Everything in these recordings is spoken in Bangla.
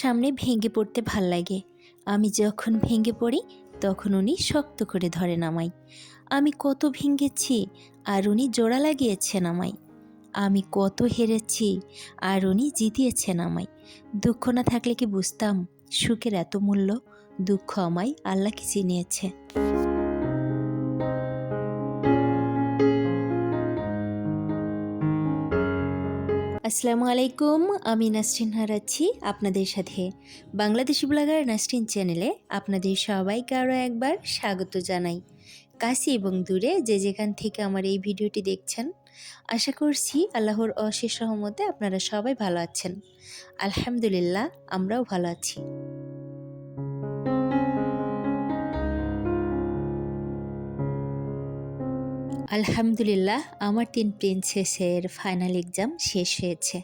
সামনে ভেঙে পড়তে ভালো লাগে। আমি যখন ভেঙে পড়ি, তখন উনি শক্ত করে ধরেন আমায় আমি কত ভেঙেছি, আর উনি জোড়া লাগিয়েছেন আমায় আমি কত হেরেছি, আর উনি জিতিয়েছেন আমায় দুঃখ না থাকলে কি বুঝতাম? সুখের এত মূল্য, দুঃখ আমায় আল্লাহকে চিনিয়েছে। আসসালামু আলাইকুম আমি নাসরিন হারাচ্ছি আপনাদের সাথে। বাংলাদেশি ব্লগার নাসরিন চ্যানেলে আপনাদের সবাইকে আরও একবার স্বাগত জানাই। কাশি এবং দূরে যে যেখান থেকে আমার এই ভিডিওটি দেখছেন, আশা করছি আল্লাহর অশেষ সহমতে আপনারা সবাই ভালো আছেন। আলহামদুলিল্লাহ, আমরাও ভালো আছি। আলহামদুলিল্লাহ, আমার তিন প্রিন্সেসের ফাইনাল এক্সাম শেষ হয়েছে।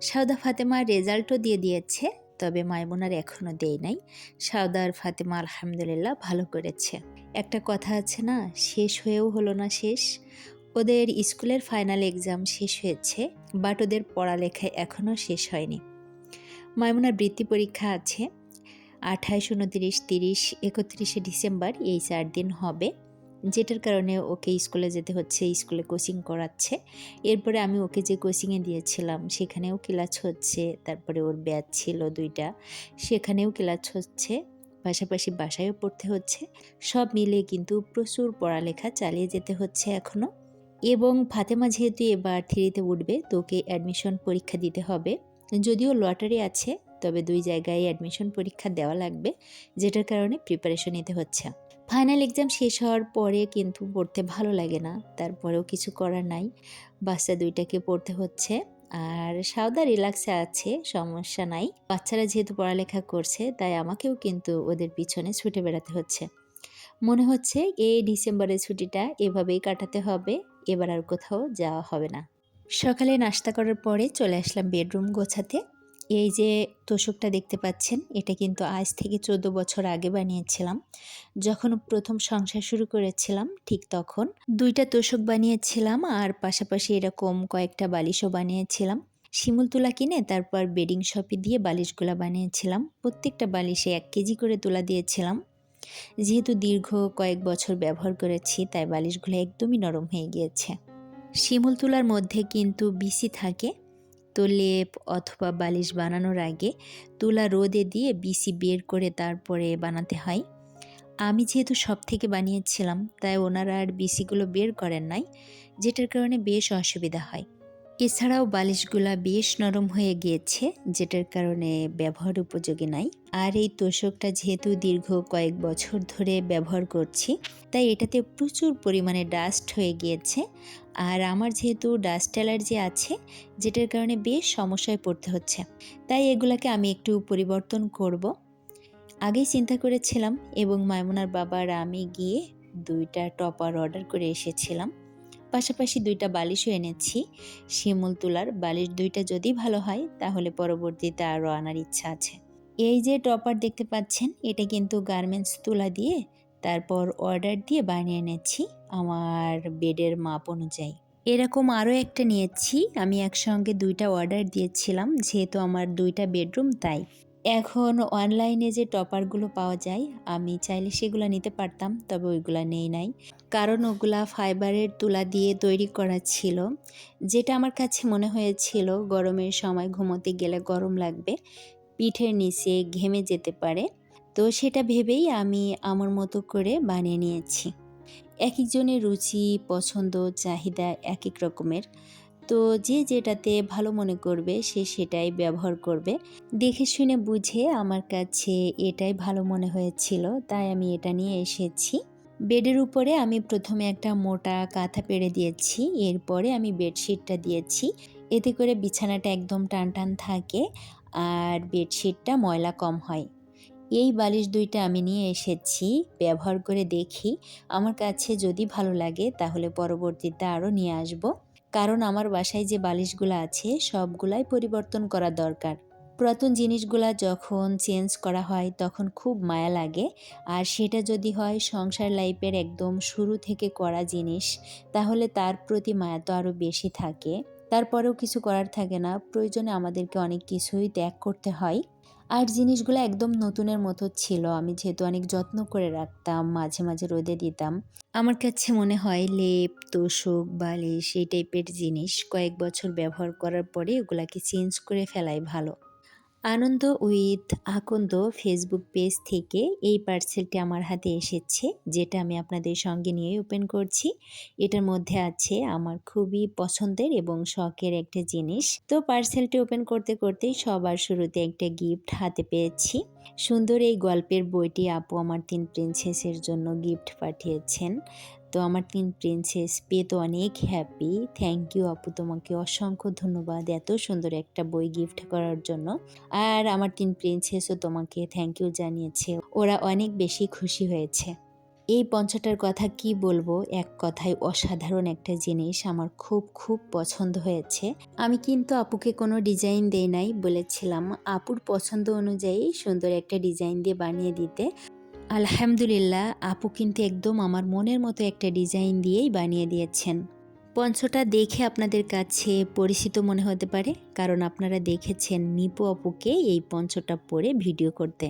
সাউদা ফাতেমা রেজাল্টও দিয়ে দিয়েছে, তবে মাইমুনার এখনও দেয় নাই। সাউদা আর ফাতেমা আলহামদুলিল্লাহ ভালো করেছে। একটা কথা আছে না, শেষ হয়েও হলো না শেষ। ওদের স্কুলের ফাইনাল এক্সাম শেষ হয়েছে বাট ওদের পড়ালেখা এখনও শেষ হয়নি। মাইমুনার বৃত্তি পরীক্ষা আছে, আঠাশ, উনতিরিশ, তিরিশ, একত্রিশে ডিসেম্বর, এই চার দিন হবে। যেটার কারণে ওকে স্কুলে যেতে হচ্ছে, স্কুলে কোচিং করাচ্ছে। এরপরে আমি ওকে যে কোচিংয়ে দিয়েছিলাম, সেখানেও ক্লাস হচ্ছে। তারপরে ওর ব্যাচ ছিল দুইটা, সেখানেও ক্লাস হচ্ছে। পাশাপাশি বাসায়ও পড়তে হচ্ছে। সব মিলে কিন্তু প্রচুর পড়ালেখা চালিয়ে যেতে হচ্ছে এখনও এবং ফাতেমা যেহেতু এবার থ্রিতে উঠবে, তো ওকে অ্যাডমিশন পরীক্ষা দিতে হবে। যদিও লটারি আছে, তবে দুই জায়গায় অ্যাডমিশন পরীক্ষা দেওয়া লাগবে, যেটার কারণে প্রিপারেশন নিতে হচ্ছে। ফাইনাল এক্সাম শেষ হওয়ার পরে কিন্তু পড়তে ভালো লাগে না। তারপরেও কিছু করার নাই। বাচ্চা দুইটাকে পড়তে হচ্ছে। আর সাউদা রিল্যাক্সে আছে, সমস্যা নাই। বাচ্চারা যেহেতু পড়ালেখা করছে, তাই আমাকেও কিন্তু ওদের পিছনে ছুটে বেড়াতে হচ্ছে। মনে হচ্ছে এই ডিসেম্বরের ছুটিটা এভাবেই কাটাতে হবে, এবার আর কোথাও যাওয়া হবে না। সকালে নাস্তা করার পরে চলে আসলাম বেডরুম গোছাতে। এই যে তোষকটা দেখতে পাচ্ছেন, এটা কিন্তু আজ থেকে চোদ্দ বছর আগে বানিয়েছিলাম। যখন প্রথম সংসার শুরু করেছিলাম, ঠিক তখন দুইটা তোষক বানিয়েছিলাম আর পাশাপাশি এরকম কয়েকটা বালিশও বানিয়েছিলাম। শিমুল তুলা কিনে তারপর বেডিং শপে দিয়ে বালিশগুলো বানিয়েছিলাম। প্রত্যেকটা বালিশে এক কেজি করে তুলা দিয়েছিলাম। যেহেতু দীর্ঘ কয়েক বছর ব্যবহার করেছি, তাই বালিশগুলো একদমই নরম হয়ে গিয়েছে। শিমুল তুলার মধ্যে কিন্তু বিসি থাকে তো লেপ অথবা বালিশ বানানোর আগে তুলা রোদে দিয়ে বিসি বের করে তারপরে বানাতে হয়। আমি যেহেতু সব থেকে বানিয়েছিলাম, তাই ওনারা আর বিসিগুলো বের করেন নাই, যেটার কারণে বেশ অসুবিধা হয়। এছাড়াও বালিশগুলা বেশ নরম হয়ে গিয়েছে, যেটার কারণে ব্যবহার উপযোগী নাই। আর এই তোষকটা যেহেতু দীর্ঘ কয়েক বছর ধরে ব্যবহার করছি, তাই এটাতে প্রচুর পরিমাণে ডাস্ট হয়ে গিয়েছে। আর আমার যেহেতু ডাস্ট অ্যালার্জি আছে, যেটার কারণে বেশ সমস্যায় পড়তে হচ্ছে। তাই এগুলাকে আমি একটু পরিবর্তন করব। আগেই চিন্তা করেছিলাম এবং মায়মুনার বাবার আমি গিয়ে দুইটা টপার অর্ডার করে এসেছিলাম। পাশাপাশি দুইটা বালিশও এনেছি। শিমুল তুলার বালিশ দুইটা যদি ভালো হয়, তাহলে পরবর্তীতে আরও আনার ইচ্ছা আছে। এই যে টপার দেখতে পাচ্ছেন, এটা কিন্তু গার্মেন্টস তুলা দিয়ে তারপর অর্ডার দিয়ে বানিয়ে এনেছি আমার বেডের মাপ অনুযায়ী। এরকম আরও একটা নিয়েছি, আমি একসঙ্গে দুইটা অর্ডার দিয়েছিলাম, যেহেতু আমার দুইটা বেডরুম, তাই। এখন অনলাইনে যে টপারগুলো পাওয়া যায়, আমি চাইলে সেগুলো নিতে পারতাম, তবে ওইগুলো নেই নাই। কারণ ওগুলা ফাইবারের তুলা দিয়ে তৈরি করা ছিল, যেটা আমার কাছে মনে হয়েছিল গরমের সময় ঘুমোতে গেলে গরম লাগবে, পিঠের নিচে ঘেমে যেতে পারে। তো সেটা ভেবেই আমি আমার মতো করে বানিয়ে নিয়েছি। এক একজনের রুচি, পছন্দ, চাহিদা এক এক রকমের। তো যে যেটাতে ভালো মনে করবে সে সেটাই ব্যবহার করবে। দেখে শুনে বুঝে আমার কাছে এটাই ভালো মনে হয়েছিল, তাই আমি এটা নিয়ে এসেছি। বেডের উপরে আমি প্রথমে একটা মোটা কাঁথা পেড়ে দিয়েছি, এরপরে আমি বেডশিটটা দিয়েছি। এতে করে বিছানাটা একদম টান টান থাকে আর বেডশিটটা ময়লা কম হয়। এই বালিশ দুইটা আমি নিয়ে এসেছি, ব্যবহার করে দেখি। আমার কাছে যদি ভালো লাগে তাহলে পরবর্তীতে আরও নিয়ে আসব। কারণ আমার বাসায় যে বালিশগুলো আছে, সবগুলাই পরিবর্তন করা দরকার। পুরাতন জিনিসগুলা যখন চেঞ্জ করা হয়, তখন খুব মায়া লাগে। আর সেটা যদি হয় সংসার লাইফের একদম শুরু থেকে করা জিনিস, তাহলে তার প্রতি মায়া তো আরও বেশি থাকে। তারপরেও কিছু করার থাকে না। প্রয়োজনে আমাদেরকে অনেক কিছুই ত্যাগ করতে হয়। আর জিনিসগুলো একদম নতুনের মতো ছিল। আমি যেহেতু অনেক যত্ন করে রাখতাম, মাঝে মাঝে রোদে দিতাম। আমার কাছে মনে হয় লেপ, তোষক, বালিশ এই টাইপের জিনিস কয়েক বছর ব্যবহার করার পরে ওগুলাকে চেঞ্জ করে ফেলাই ভালো। Ananda with Akanda Facebook page থেকে এই পার্সেলটি আমার হাতে এসেছে, যেটা আমি আপনাদের সঙ্গে নিয়ে ওপেন করছি। এটার মধ্যে আছে আমার খুবই পছন্দের এবং শখের একটা জিনিস। তো পার্সেলটি ওপেন করতে করতেই সবার শুরুতে একটা গিফট হাতে পেয়েছি। সুন্দর এই গল্পের বইটি আপু আমার তিন প্রিন্সেসের জন্য গিফট পাঠিয়েছেন। তো আমার তিন প্রিন্সেস পেয়ে তো অনেক হ্যাপি থ্যাংক ইউ আপু, তোমাকে অসংখ্য ধন্যবাদ এত সুন্দর একটা বই গিফট করার জন্য। আর আমার তিন প্রিন্সেসও তোমাকে থ্যাংক ইউ জানিয়েছে, ওরা অনেক বেশি খুশি হয়েছে। এই পঞ্চটার কথা কি বলব? এক কথায় অসাধারণ একটা জিনিস আমার খুব খুব পছন্দ হয়েছে। আমি কিন্তু আপুকে কোনো ডিজাইন দেই নাই বলেছিলাম। আপুর পছন্দ অনুযায়ী সুন্দর একটা ডিজাইন দিয়ে বানিয়ে দিতে। আলহামদুলিল্লাহ, আপু কিন্তু একদম আমার মনের মতো একটা ডিজাইন দিয়েই বানিয়ে দিয়েছেন। পঞ্চটা দেখে আপনাদের কাছে পরিচিত মনে হতে পারে, কারণ আপনারা দেখেছেন নিপু আপুকে এই পঞ্চটা পরে ভিডিও করতে।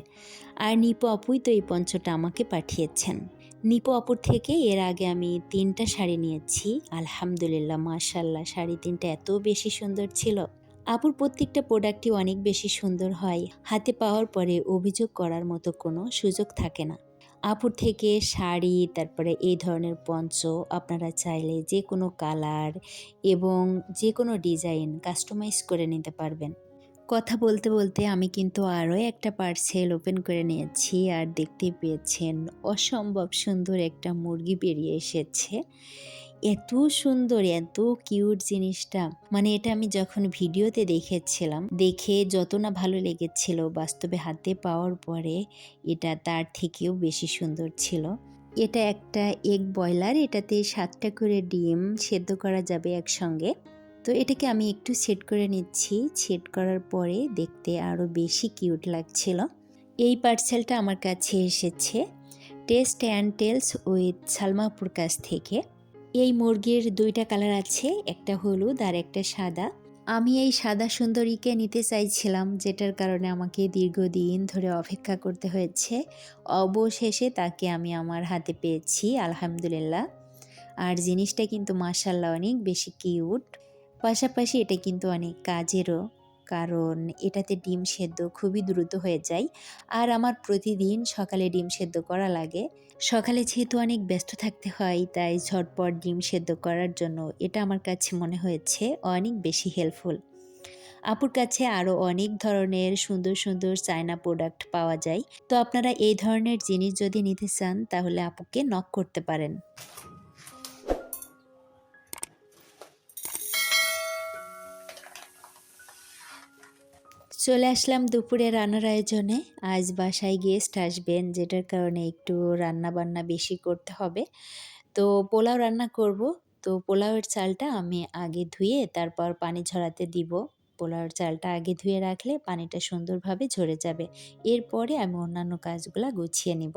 আর নিপু আপুই তো এই পঞ্চটা আমাকে পাঠিয়েছেন। নিপু আপুর থেকে এর আগে আমি তিনটা শাড়ি নিয়েছি, আলহামদুলিল্লাহ মাশাল্লাহ শাড়ি তিনটা এত বেশি সুন্দর ছিল। আপুর প্রত্যেকটা প্রোডাক্টই অনেক বেশি সুন্দর হয়। হাতে পাওয়ার পরে অভিযোগ করার মতো কোনো সুযোগ থাকে না। আপুর থেকে শাড়ি, তারপরে এই ধরনের পঞ্চ আপনারা চাইলে যে কোনো কালার এবং যে কোনো ডিজাইন কাস্টমাইজ করে নিতে পারবেন। কথা বলতে বলতে আমি কিন্তু আরও একটা পার্সেল ওপেন করে নিয়েছি আর দেখতে পেয়েছেন অসম্ভব সুন্দর একটা মুরগি বেরিয়ে এসেছে। এত সুন্দর, এত কিউট জিনিসটা। মানে এটা আমি যখন ভিডিওতে দেখেছিলাম, দেখে যত না ভালো লেগেছিল বাস্তবে হাতে পাওয়ার পরে, এটা তার থেকেও বেশি সুন্দর ছিল। এটা একটা এগ বয়লার এটাতে সাতটা করে ডিম সেদ্ধ করা যাবে একসঙ্গে। তো এটাকে আমি একটু সেট করে নিচ্ছি। সেট করার পরে দেখতে আরও বেশি কিউট লাগছিল। এই পার্সেলটা আমার কাছে এসেছে। Taste and tales with Salmapur কাছ থেকে। মুরগির দুইটা কালার আছে, একটা হলুদ আর একটা সাদা। আমি এই সাদা সুন্দরীকে নিতে চাইছিলাম, যেটার কারণে আমাকে দীর্ঘদিন ধরে অপেক্ষা করতে হয়েছে। অবশেষে তাকে আমি আমার হাতে পেয়েছি, আলহামদুলিল্লাহ। আর জিনিসটা কিন্তু মাসাল্লাহ অনেক বেশি কিউট। পাশাপাশি এটা কিন্তু অনেক কাজেরও, কারণ এটাতে ডিম সেদ্ধ খুবই দ্রুত হয়ে যায়। আর আমার প্রতিদিন সকালে ডিম সেদ্ধ করা লাগে। সকালে যেহেতু অনেক ব্যস্ত থাকতে হয়, তাই ঝটপট ডিম সেদ্ধ করার জন্য এটা আমার কাছে মনে হয়েছে অনেক বেশি হেল্পফুল আপুর কাছে আরও অনেক ধরনের সুন্দর সুন্দর চায়না প্রোডাক্ট পাওয়া যায়। তো আপনারা এই ধরনের জিনিস যদি নিতে চান, তাহলে আপুকে নক করতে পারেন। চলে আসলাম দুপুরে রান্নার আয়োজনে। আজ বাসায় গেস্ট আসবেন, যেটার কারণে একটু রান্না বান্না বেশি করতে হবে। তো পোলাও রান্না করব। তো পোলাওয়ের চালটা আমি আগে ধুয়ে তারপর পানি ঝরাতে দিব। পোলাওয়ের চালটা আগে ধুয়ে রাখলে পানিটা সুন্দরভাবে ঝরে যাবে। এরপরে আমি অন্যান্য কাজগুলা গুছিয়ে নিব।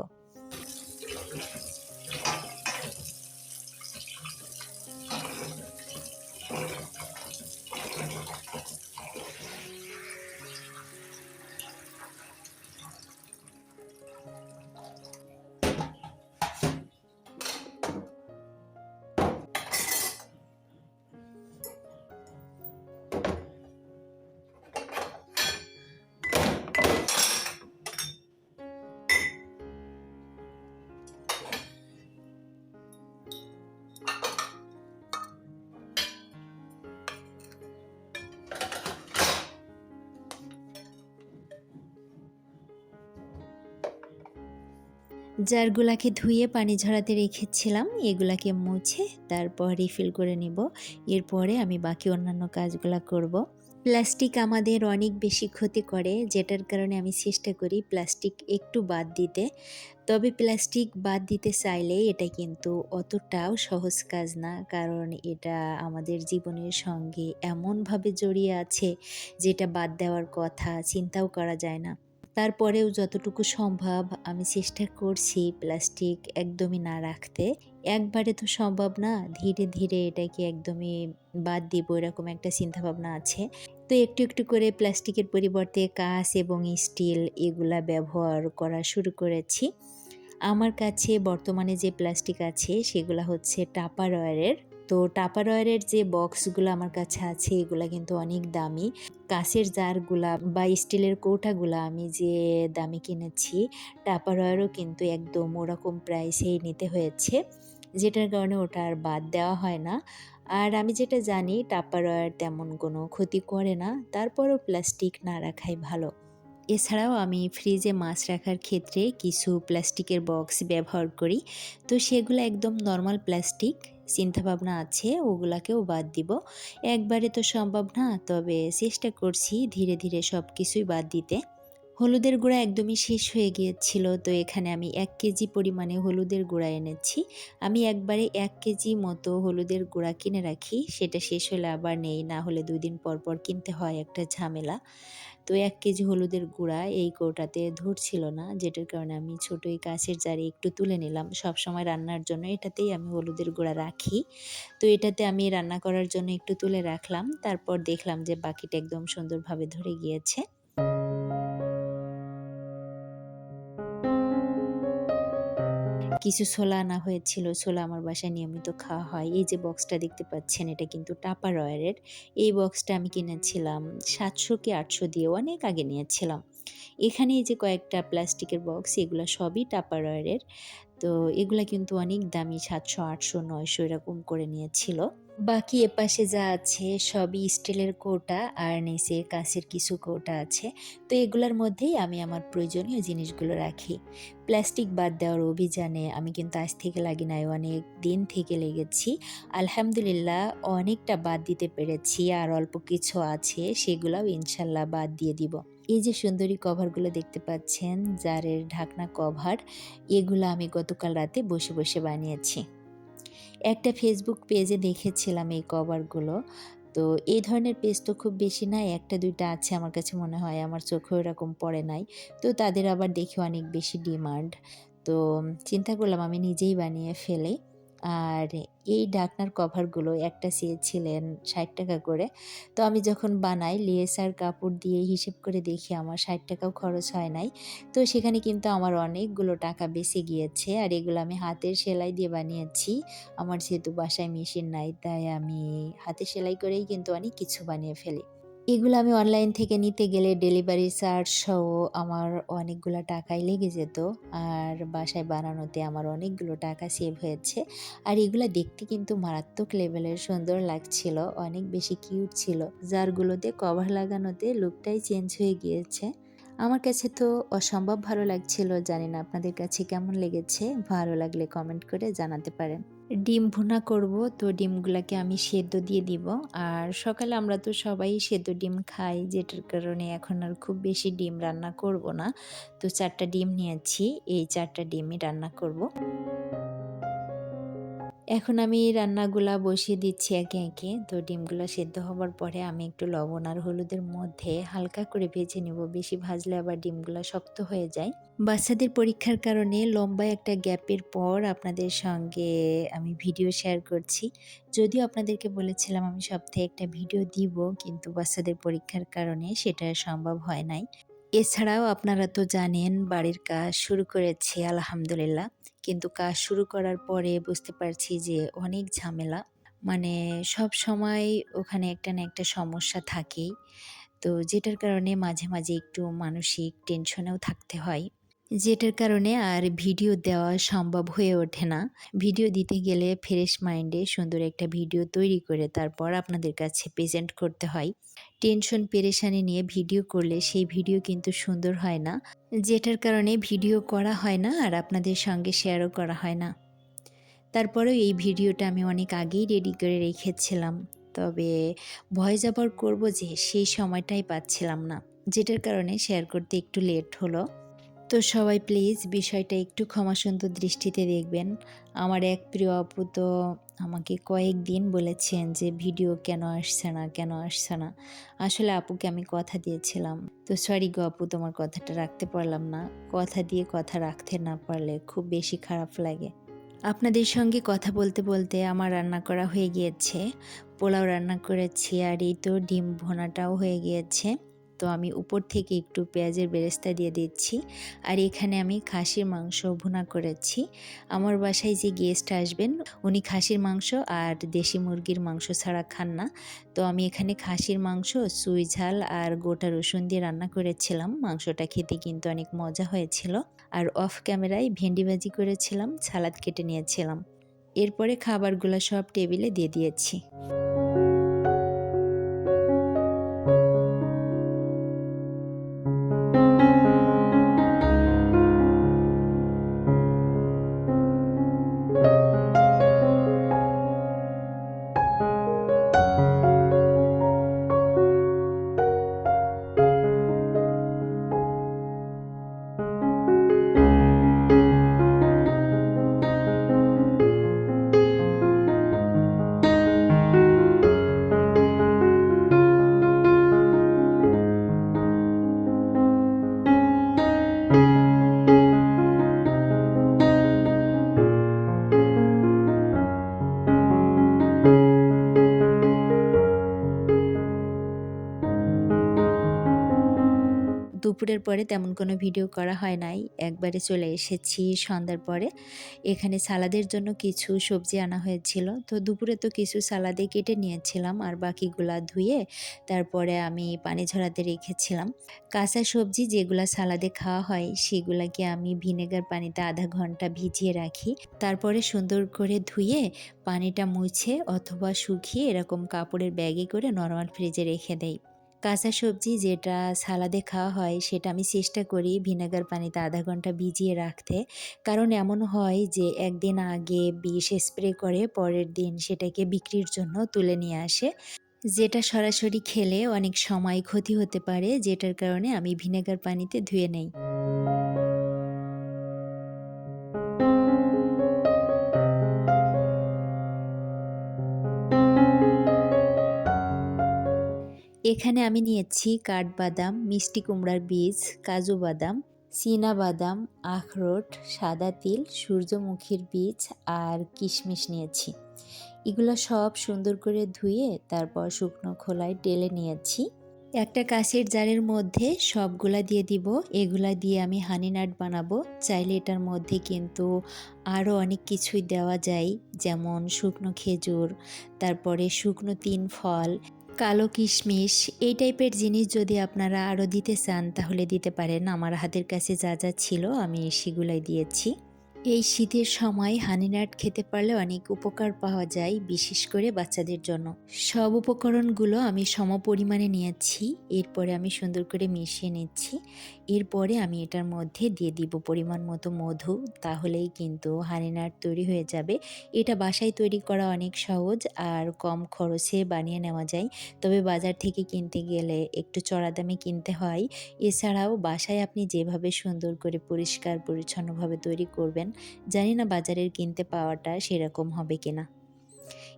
জারগুলাকে ধুয়ে পানি ঝরাতে রেখেছিলাম, এগুলাকে মুছে তারপর রিফিল করে নিব। এরপরে আমি বাকি অন্যান্য কাজগুলা করব। প্লাস্টিক আমাদের অনেক বেশি ক্ষতি করে, যেটার কারণে আমি চেষ্টা করি প্লাস্টিক একটু বাদ দিতে। তবে প্লাস্টিক বাদ দিতে চাইলে এটা কিন্তু অতটাও সহজ কাজ না, কারণ এটা আমাদের জীবনের সঙ্গে এমনভাবে জড়িয়ে আছে, যেটা বাদ দেওয়ার কথা, চিন্তাও করা যায় না। তারপরেও যতটুকু সম্ভব আমি চেষ্টা করছি প্লাস্টিক একদমই না রাখতে। একবারে তো সম্ভব না, ধীরে ধীরে এটাকে একদমই বাদ দিব, এরকম একটা চিন্তাভাবনা আছে। তো একটু একটু করে প্লাস্টিকের পরিবর্তে কাঁচ এবং স্টিল এগুলা ব্যবহার করা শুরু করেছি। আমার কাছে বর্তমানে যে প্লাস্টিক আছে সেগুলো হচ্ছে টাপারওয়ারের তো টাপারওয়ারের যে বক্সগুলো আমার কাছে আছে, এগুলো কিন্তু অনেক দামি। কাঁচের জারগুলা বা স্টিলের কৌটাগুলা আমি যে দামে কিনেছি, টাপারওয়ারও কিন্তু একদম ওরকম প্রাইসেই নিতে হয়েছে, যেটার কারণে ওটা আর বাদ দেওয়া হয় না। আর আমি যেটা জানি, টাপারওয়ার তেমন কোনো ক্ষতি করে না, তারপরও প্লাস্টিক না রাখাই ভালো। এছাড়াও আমি ফ্রিজে মাছ রাখার ক্ষেত্রে কিছু প্লাস্টিকের বক্স ব্যবহার করি। তো সেগুলো একদম নর্মাল প্লাস্টিক, চিন্তাভাবনা আছে, ওগুলাকেও বাদ দিব। একবারে তো সম্ভব না, তবে চেষ্টা করছি ধীরে ধীরে সব কিছুই বাদ দিতে। হলুদের গুঁড়া একদমই শেষ হয়ে গিয়েছিল, তো এখানে আমি এক কেজি পরিমাণে হলুদের গুঁড়া এনেছি। আমি একবারে এক কেজি মতো হলুদের গুঁড়া কিনে রাখি, সেটা শেষ হলে আবার নেই, না হলে দুই দিন পর পর কিনতে হয় একটা ঝামেলা। তো এক কেজি হলুদের গুঁড়া এই কৌটাতে ধরছিল না, যেটার কারণে আমি ছোটো এই কাছের জারে একটু তুলে নিলাম। সব সময় রান্নার জন্য এটাতেই আমি হলুদের গুঁড়া রাখি। তো এটাতে আমি রান্না করার জন্য একটু তুলে রাখলাম। তারপর দেখলাম যে বাকিটা একদম সুন্দরভাবে ধরে গিয়েছে। কিছু ছোলা আনা হয়েছিল, ছোলা আমার বাসায় নিয়মিত খাওয়া হয়। এই যে বক্সটা দেখতে পাচ্ছেন, এটা কিন্তু টাপা রয়ারের এই বক্সটা আমি কিনেছিলাম সাতশো কি আটশো দিয়ে, অনেক আগে নিয়েছিলাম। এখানে এই যে কয়েকটা প্লাস্টিকের বক্স এগুলো সবই টাপা রয়ারের তো এগুলো কিন্তু অনেক দামি, সাতশো, আটশো, নয়শো এরকম করে নিয়েছিল। বাকি এপাশে যা আছে সবই স্টিলের কৌটা আর নিচে কাঁচের কিছু কৌটা আছে। তো এগুলোর মধ্যেই আমি আমার প্রয়োজনীয় জিনিসগুলো রাখি। প্লাস্টিক বাদ দেওয়ার অভিযানে আমি কিন্তু আজ থেকে লাগি নাই, অনেক দিন থেকে লেগেছি। আলহামদুলিল্লাহ অনেকটা বাদ দিতে পেরেছি আর অল্প কিছু আছে, সেগুলোও ইনশাল্লাহ বাদ দিয়ে দিব। এই যে সুন্দরী কভারগুলো দেখতে পাচ্ছেন জারের ঢাকনা কভার, এগুলো আমি গতকাল রাতে বসে বসে বানিয়েছি। একটা ফেসবুক পেজে দেখেছিলাম এই কভারগুলো তো এই ধরনের পেজ তো খুব বেশি নাই, একটা দুইটা আছে আমার কাছে মনে হয়, আমার চোখে ওরকম পড়ে নাই। তো তাদের আবার দেখে অনেক বেশি ডিমান্ড তো চিন্তা করলাম আমি নিজেই বানিয়ে ফেলে। আর এই ডাকনার কভারগুলো একটা চেয়েছিলেন ষাট টাকা করে। তো আমি যখন বানাই লেসার কাপড় দিয়ে হিসেব করে দেখি আমার ষাট টাকাও খরচ হয় নাই। তো সেখানে কিন্তু আমার অনেকগুলো টাকা বেঁচে গিয়েছে আর এগুলো আমি হাতের সেলাই দিয়ে বানিয়েছি। আমার যেহেতু বাসায় মেশিন নাই, তাই আমি হাতে সেলাই করেই কিন্তু অনেক কিছু বানিয়ে ফেলি। এগুলো আমি অনলাইন থেকে নিতে গেলে ডেলিভারি চার্জ সহ আমার অনেকগুলো টাকাই লেগে যেত। আর বাসায় বানানোতে আমার অনেকগুলো টাকা সেভ হয়েছে। আর এগুলো দেখতে কিন্তু মারাত্মক লেভেলের সুন্দর লাগছিল, অনেক বেশি কিউট ছিল। যারগুলোতে কভার লাগানোতে লুকটাই চেঞ্জ হয়ে গিয়েছে। আমার কাছে তো অসম্ভব ভালো লাগছিল জানি না আপনাদের কাছে কেমন লেগেছে, ভালো লাগলে কমেন্ট করে জানাতে পারেন। ডিম ভুনা করব, তো ডিমগুলোকে আমি সেদ্ধ দিয়ে দিব। আর সকালে আমরা তো সবাই সেদ্ধ ডিম খাই, যেটার কারণে এখন আর খুব বেশি ডিম রান্না করব না। তো চারটা ডিম নিয়েছি, এই চারটা ডিমই রান্না করব। এখন আমি রান্নাগুলা বসিয়ে দিচ্ছি একে একে। তো ডিমগুলো সেদ্ধ হবার পরে আমি একটু লবণ আর হলুদের মধ্যে হালকা করে ভেজে নেব। বেশি ভাজলে আবার ডিমগুলো শক্ত হয়ে যায়। বাচ্চাদের পরীক্ষার কারণে লম্বা একটা গ্যাপের পর আপনাদের সঙ্গে আমি ভিডিও শেয়ার করছি। যদিও আপনাদেরকে বলেছিলাম আমি সপ্তাহে একটা ভিডিও দিব, কিন্তু বাচ্চাদের পরীক্ষার কারণে সেটা সম্ভব হয় নাই। এছাড়াও আপনারা তো জানেন বাড়ির কাজ শুরু করেছি, আলহামদুলিল্লাহ। কিন্তু কাজ শুরু করার পরে বুঝতে পারছি যে অনেক ঝামেলা। মানে সব সময় ওখানে একটা না একটা সমস্যা থাকেই। তো যেটার কারণে মাঝে মাঝে একটু মানসিক টেনশনেও থাকতে হয়। যেটার কারণে আর ভিডিও দেওয়া সম্ভব হয়ে ওঠে না। ভিডিও দিতে গেলে ফ্রেশ মাইন্ডে সুন্দর একটা ভিডিও তৈরি করে তারপর আপনাদের কাছে প্রেজেন্ট করতে হয়। টেনশন পেরেশানি নিয়ে ভিডিও করলে সেই ভিডিও কিন্তু সুন্দর হয় না। যেটার কারণে ভিডিও করা হয় না আর আপনাদের সঙ্গে শেয়ারও করা হয় না। তারপরেও এই ভিডিওটা আমি অনেক আগেই রেডি করে রেখেছিলাম। তবে ভয়েস ওভার করব যে সেই সময়টাই পাচ্ছিলাম না। যেটার কারণে শেয়ার করতে একটু লেট হলো। তো সবাই প্লিজ বিষয়টা একটু ক্ষমাসুন্দর দৃষ্টিতে দেখবেন। আমার এক প্রিয় আপু তো আমাকে কয়েকদিন বলেছেন যে, ভিডিও কেন আসছে না, কেন আসছে না? আসলে আপুকে আমি কথা দিয়েছিলাম। তো সরি গো আপু, তোমার কথাটা রাখতে পারলাম না। কথা দিয়ে কথা রাখতে না পারলে খুব বেশি খারাপ লাগে। আপনাদের সঙ্গে কথা বলতে বলতে আমার রান্না করা হয়ে গিয়েছে। পোলাও রান্না করেছি আর এই তো ডিম ভোনাটাও হয়ে গিয়েছে। তো আমি উপর থেকে একটু পেঁয়াজের বেরেস্তা দিয়ে দিচ্ছি। আর এখানে আমি খাসির মাংস ভুনা করেছি। আমার বাসায় যে গেস্ট আসবেন, উনি খাসির মাংস আর দেশি মুরগির মাংস ছাড়া খান না। তো আমি এখানে খাসির মাংস, সুই ঝাল আর গোটা রসুন দিয়ে রান্না করেছিলাম। মাংসটা খেতে কিন্তু অনেক মজা হয়েছিল। আর অফ ক্যামেরায় ভেন্ডি ভাজি করেছিলাম, সালাদ কেটে নিয়েছিলাম। এরপরে খাবারগুলো সব টেবিলে দিয়ে দিয়েছি। দুপুরের পরে তেমন কোনো ভিডিও করা হয় নাই। একবারে চলে এসেছি সন্ধ্যার পরে। এখানে সালাদের জন্য কিছু সবজি আনা হয়েছিল। তো দুপুরে তো কিছু সালাদে কেটে নিয়েছিলাম আর বাকিগুলা ধুয়ে তারপরে আমি পানি ঝরাতে রেখেছিলাম। কাঁচা সবজি যেগুলা সালাদে খাওয়া হয় সেগুলাকে আমি ভিনেগার পানিতে আধা ঘণ্টা ভিজিয়ে রাখি। তারপরে সুন্দর করে ধুয়ে পানিটা মুছে অথবা শুকিয়ে এরকম কাপড়ের ব্যাগে করে নর্মাল ফ্রিজে রেখে দেই। কাঁচা সবজি যেটা সালাদে খাওয়া হয়, সেটা আমি চেষ্টা করি ভিনেগার পানিতে আধা ঘণ্টা ভিজিয়ে রাখতে। কারণ এমন হয় যে, একদিন আগে বিষ স্প্রে করে পরের দিন সেটাকে বিক্রির জন্য তুলে নিয়ে আসে। যেটা সরাসরি খেলে অনেক সময় ক্ষতি হতে পারে, যেটার কারণে আমি ভিনেগার পানিতে ধুয়ে নেই। এখানে আমি নিয়েছি কাঠবাদাম, মিষ্টি কুমড়ার বীজ, কাজু বাদাম, চীনা বাদাম, আখরোট, সাদা তিল, সূর্যমুখীর বীজ আর কিশমিশ নিয়েছি। এগুলো সব সুন্দর করে ধুয়ে তারপর শুকনো খোলায় টেলে নিয়েছি। একটা কাঁচের জারের মধ্যে সবগুলা দিয়ে দিব। এগুলা দিয়ে আমি হানি নাট বানাবো। চাইলে এটার মধ্যে কিন্তু আরও অনেক কিছুই দেওয়া যায়। যেমন শুকনো খেজুর, তারপরে শুকনো তিন ফল কালো কিশমিশ, এই টাইপের জিনিস যদি আপনারা আরও দিতে চান, তাহলে দিতে পারেন। আমার হাতের কাছে যা যা ছিল, আমি সেগুলাই দিয়েছি। এই শীতের সময় হানিনাট খেতে পারলে অনেক উপকার পাওয়া যায়, বিশেষ করে বাচ্চাদের জন্য। সব উপকরণগুলো আমি সম পরিমাণে নিয়েছি, এরপরে আমি সুন্দর করে মিশিয়ে নিচ্ছি। এরপরে আমি এটার মধ্যে দিয়ে দিব পরিমাণ মতো মধু, তাহলেই কিন্তু হানিনাট তৈরি হয়ে যাবে। এটা বাসায় তৈরি করা অনেক সহজ আর কম খরচে বানিয়ে নেওয়া যায়। তবে বাজার থেকে কিনতে গেলে একটু চড়া দামে কিনতে হয়। এছাড়াও বাসায় আপনি যেভাবে সুন্দর করে পরিষ্কার পরিচ্ছন্নভাবে তৈরি করবেন, জানি না বাজারের কিনতে পাওয়াটা সেরকম হবে কিনা।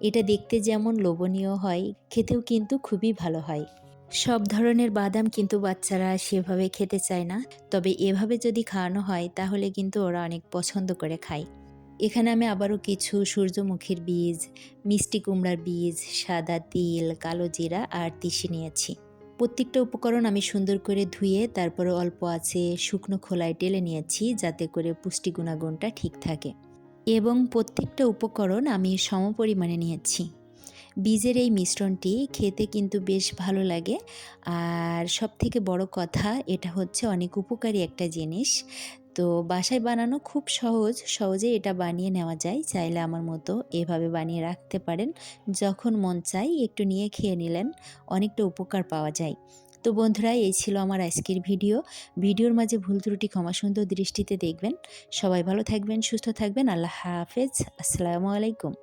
এটা দেখতে যেমন লোভনীয় হয়, খেতেও কিন্তু খুবই ভালো হয়। সব ধরনের বাদাম কিন্তু বাচ্চারা সেভাবে খেতে চায় না। তবে এভাবে যদি খাওয়ানো হয়, তাহলে কিন্তু ওরা অনেক পছন্দ করে খায়। এখানে আমি আবারও কিছু সূর্যমুখীর বীজ, মিষ্টি কুমড়ার বীজ, সাদা তিল, কালো জিরা আর তিসি নিয়েছি। প্রত্যেকটা উপকরণ আমি সুন্দর করে ধুয়ে তারপরে অল্প আছে শুকনো খোলায় টেলে নিয়েছি, যাতে করে পুষ্টি গুণাগুণটা ঠিক থাকে। এবং প্রত্যেকটা উপকরণ আমি সম পরিমাণে নিয়েছি। বীজের এই মিশ্রণটি খেতে কিন্তু বেশ ভালো লাগে। আর সব থেকে বড় কথা, এটা হচ্ছে অনেক উপকারী একটা জিনিস। তো বাসায় বানানো খুব সহজ, সহজে এটা বানিয়ে নেওয়া যায়। চাইলে আমার মতো এভাবে বানিয়ে রাখতে পারেন। যখন মন চাই একটু নিয়ে খেয়ে নিলেন, অনেকটা উপকার পাওয়া যায়। তো বন্ধুরা, এই ছিল আমার আজকের ভিডিও। ভিডিওর মাঝে ভুল ত্রুটি, ক্ষমা সুন্দর দৃষ্টিতে দেখবেন। সবাই ভালো থাকবেন, সুস্থ থাকবেন। আল্লাহ হাফেজ। আসসালামু আলাইকুম।